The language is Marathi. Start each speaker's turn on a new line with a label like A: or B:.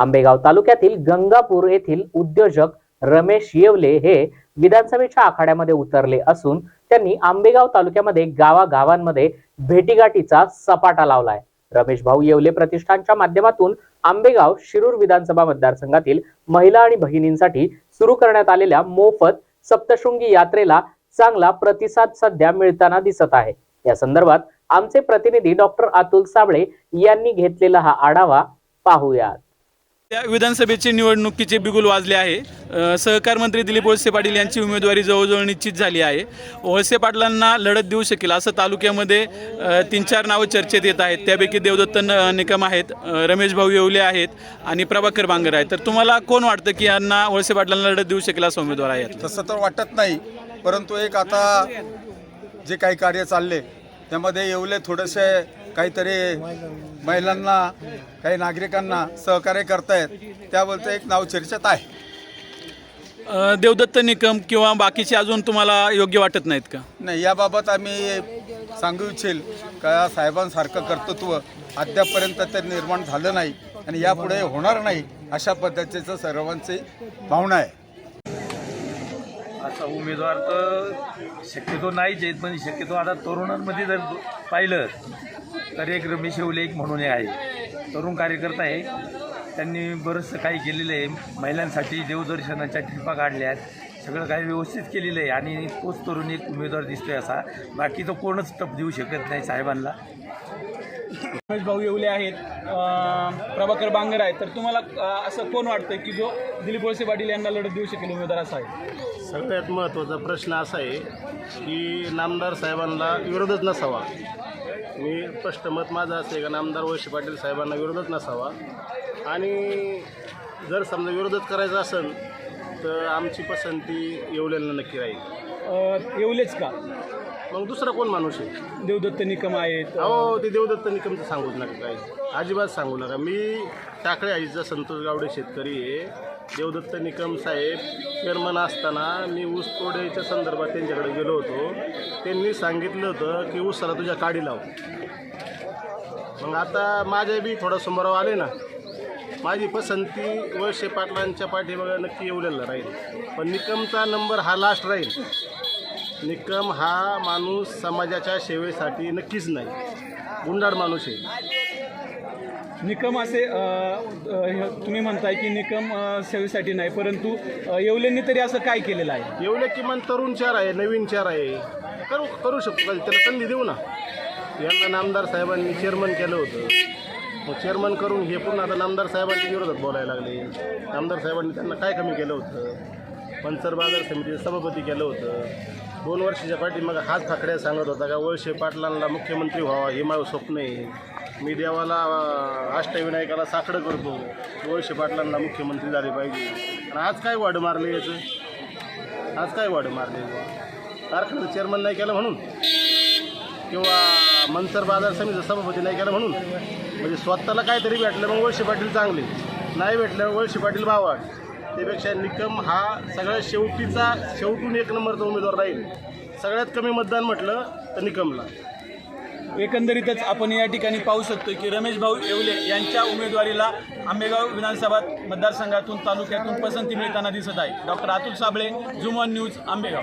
A: आंबेगाव तालुक्यातील गंगापूर येथील उद्योजक रमेश येवले हे विधानसभेच्या आखाड्यामध्ये उतरले असून त्यांनी आंबेगाव तालुक्यामध्ये गावागावांमध्ये भेटीगाठीचा सपाटा लावलाय. रमेश भाऊ येवले प्रतिष्ठानच्या माध्यमातून आंबेगाव शिरूर विधानसभा मतदारसंघातील महिला आणि भगिनींसाठी सुरू करण्यात आलेल्या मोफत सप्तशृंगी यात्रेला चांगला प्रतिसाद सध्या मिळताना दिसत आहे. या संदर्भात आमचे प्रतिनिधी डॉक्टर अतुल साबळे यांनी घेतलेला हा आढावा पाहूयात.
B: या विधानसभेचे निवडणुकीचे बिगुल वाजले आहे. सहकार मंत्री दिलीप वळसे पाटील यांची उमेदवारी जवळजवळ निश्चित झाली आहे. वळसे पाटलांना लढत देऊ शकेल असं तालुक्यामध्ये तीन चार नावं चर्चेत येत आहेत. त्यापैकी देवदत्त निकम आहेत रमेश भाऊ येवले आहेत आणि प्रभाकर बांगर आहेत. तर तुम्हाला कोण वाटतं की यांना वळसे पाटलांना लढत देऊ शकेल असं उमेदवार आहे
C: तसं तर वाटत नाही. परंतु एक आता जे काही कार्य चालले त्यामध्ये येवले थोडेसे काहीतरी महिलांना काही नागरिकांना सहकार्य करतायत. त्याबद्दल एक नाव चर्चेत आहे.
B: अ, देवदत्त निकम किंवा बाकीचे अजून तुम्हाला योग्य वाटत नाहीत का?
C: नाही याबाबत आम्ही सांगू इच्छेल का साहेबांसारखं कर्तृत्व अद्यापपर्यंत ते निर्माण झालं नाही आणि यापुढे होणार नाही अशा पद्धतीचं सर्वांची भावना आहे.
D: असा उमेदवार तर शक्यतो नाहीच आहेत पण शक्यतो आता तरुणांमध्ये जर पाहिलं तर एक रमेश उलेख एक म्हणून आहे. तरुण कार्यकर्ता आहे. त्यांनी बरंचसं काही केलेलं आहे. महिलांसाठी देवदर्शनाच्या ट्रिपा काढल्या आहेत सगळं काही व्यवस्थित केलेलं आहे. आणि तोच तरुण एक उमेदवार दिसतोय असा. बाकी तो कोणच टप देऊ शकत नाही साहेबांना.
B: रमेश भाऊ येवले आहेत. प्रभाकर बांगर आहेत. तर तुम्हाला असं कोण वाटतं की जो दिलीप वळसे पाटील यांना लढत देऊ शकेल उमेदवार असा आहे?
E: सगळ्यात महत्त्वाचा प्रश्न असा आहे की नामदार साहेबांना विरोधच नसावा. मी स्पष्ट मत माझं असं आहे का नामदार वैश्य पाटील साहेबांना विरोधच नसावा. आणि जर समजा विरोधच करायचा असेल तर आमची पसंती येवलेला नक्की राहील.
B: येवलेच का?
E: मग दुसरा कोण माणूस आहे?
B: देवदत्त निकम आहेत.
E: अहो ते देवदत्त निकमचं सांगूच नका काय अजिबात सांगू नका. मी टाकळे आईचा संतोष गावडे शेतकरी आहे. देवदत्त निकम साहेब चेअरमन असताना मी ऊस तोडायच्या संदर्भात त्यांच्याकडे गेलो होतो. त्यांनी सांगितलं होतं की ऊसाला तुझ्या काडी लाव. मग आता माझ्या बी थोडं समोराव आले ना. माझी पसंती वळशे पाटलांच्या पाठीमागं नक्की येवलेला राहील. पण निकमचा नंबर हा लास्ट राहील. निकम हा माणूस समाजाच्या सेवेसाठी नक्कीच नाही. गुंडाळ माणूस आहे.
B: निकम असे अ, अ, हे तुम्ही म्हणताय की निकम अ, सेवेसाठी नाही परंतु अ, येवलेंनी तरी असं काय केलेलं आहे?
E: एवढे किमान तरुण चार आहे नवीन चार आहे. करू करू शकतो का? त्याला संधी देऊ ना. यांना नामदार साहेबांनी चेअरमन केलं होतं. मग चेअरमन करून हे पुन्हा आता नामदार साहेबांच्या विरोधात बोलायला लागले. नामदार साहेबांनी त्यांना काय कमी केलं होतं? पंचर बाजार समितीचं सभापती केलं होतं. दोन वर्षाच्या पाठी मग हाच खाकड्या सांगत होता का वळशे पाटलांना मुख्यमंत्री व्हावा हे माझं स्वप्न आहे. मी देवाला अष्टविनायकाला साकडं करतो. वळशे पाटलांना मुख्यमंत्री झाले पाहिजे. आणि आज काय वाढ मारले याचं? आज काय वाढ मारले? कारखान्याचं चेअरमन नाही केलं म्हणून? किंवा मनसर बाजार समितीचा सभापती नाही केलं म्हणून? म्हणजे स्वतःला काहीतरी भेटलं मग वळशे पाटील चांगले. नाही भेटलं वळशे पाटील भावाड त्यापेक्षा निकम हा सगळ्यात शेवटीचा शेवटून एक नंबरचा उमेदवार राहील. सगळ्यात कमी मतदान म्हटलं तर निकमला.
B: एकंदरीतच आपण या ठिकाणी पाहू शकतो की रमेश भाऊ येवले यांच्या उमेदवारीला आंबेगाव विधानसभा मतदारसंघातून तालुक्यातून पसंती मिळताना दिसत आहे. Doctor Atul Sable Juman news Ambegaon.